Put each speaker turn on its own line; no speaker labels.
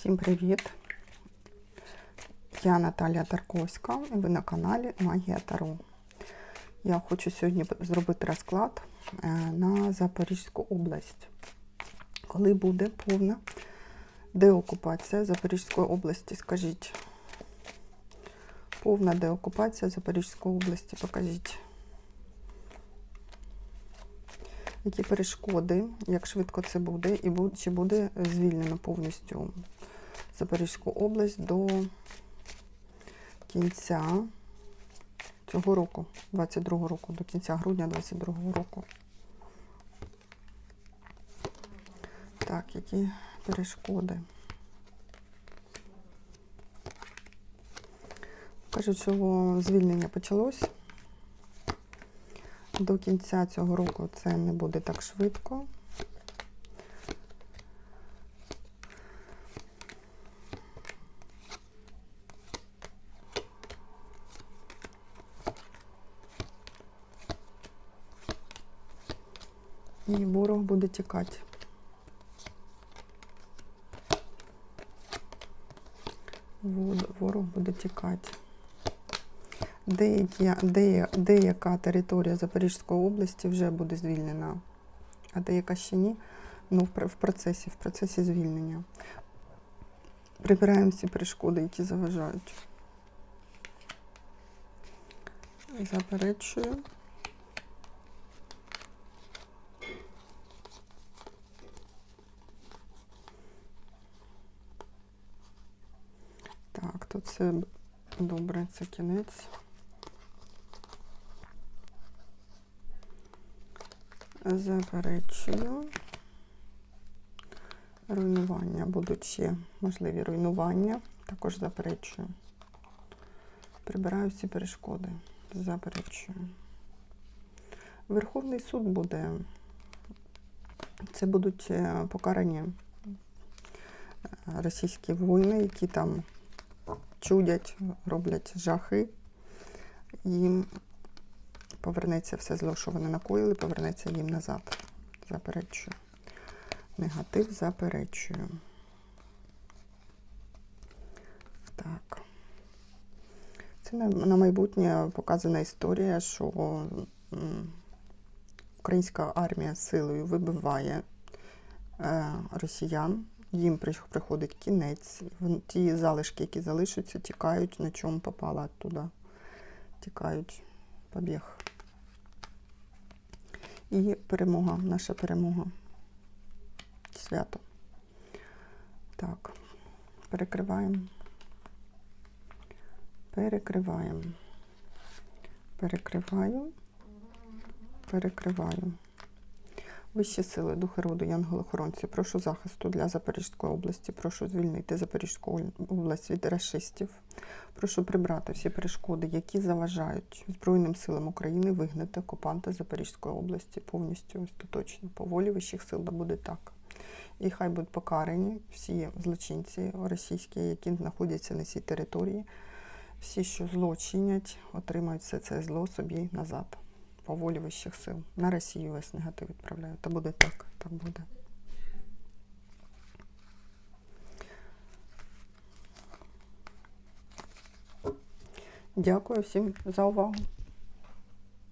Всім привіт! Я Наталія Тарковська і ви на каналі Магія Таро. Я хочу сьогодні зробити розклад е, на Запорізьку область. Коли буде повна деокупація Запорізької області, скажіть. Повна деокупація Запорізької області, покажіть. Які перешкоди, як швидко це буде, і чи буде звільнено повністю Запорізьку область до кінця цього року, 22-го року, до кінця грудня 22 року. Так, які перешкоди? Кажуть, що звільнення почалось. До кінця цього року це не буде так швидко. І ворог буде тікати. Ворог буде тікати. Деякі, де, деяка територія Запорізької області вже буде звільнена, а деяка ще ні. Ну, в, процесі, в процесі звільнення. Прибираємо всі перешкоди, які заважають. Заперечую. Так, тут це добре, це кінець. Заперечую. Руйнування будуть ще можливі руйнування. Також заперечую. Прибираю всі перешкоди. Заперечую. Верховний суд буде. Це будуть е, покарані е, російські воїни, які там чудять, роблять жахи. Їм повернеться все зло, що вони накоїли, повернеться їм назад. Заперечую. Негатив заперечую. Так. Це на, майбутнє показана історія, що українська армія силою вибиває е, росіян. Їм приходить кінець. Ті залишки, які залишаться, тікають, на чому попала туди. Тікають. Побіг. І перемога, наша перемога. Свято. Так, перекриваємо. Перекриваємо. Перекриваю. Перекриваю. Вищі сили, духи роду, янголи-охоронці, прошу захисту для Запорізької області, прошу звільнити Запорізьку область від расистів. Прошу прибрати всі перешкоди, які заважають Збройним силам України вигнати окупанта Запорізької області повністю остаточно. По волі вищих сил да буде так. І хай будуть покарані всі злочинці російські, які знаходяться на цій території. Всі, що злочинять, отримають все це зло собі назад. По волі вищих сил. На Росію весь негатив відправляю. Та буде так, так буде. Дякую всім за увагу.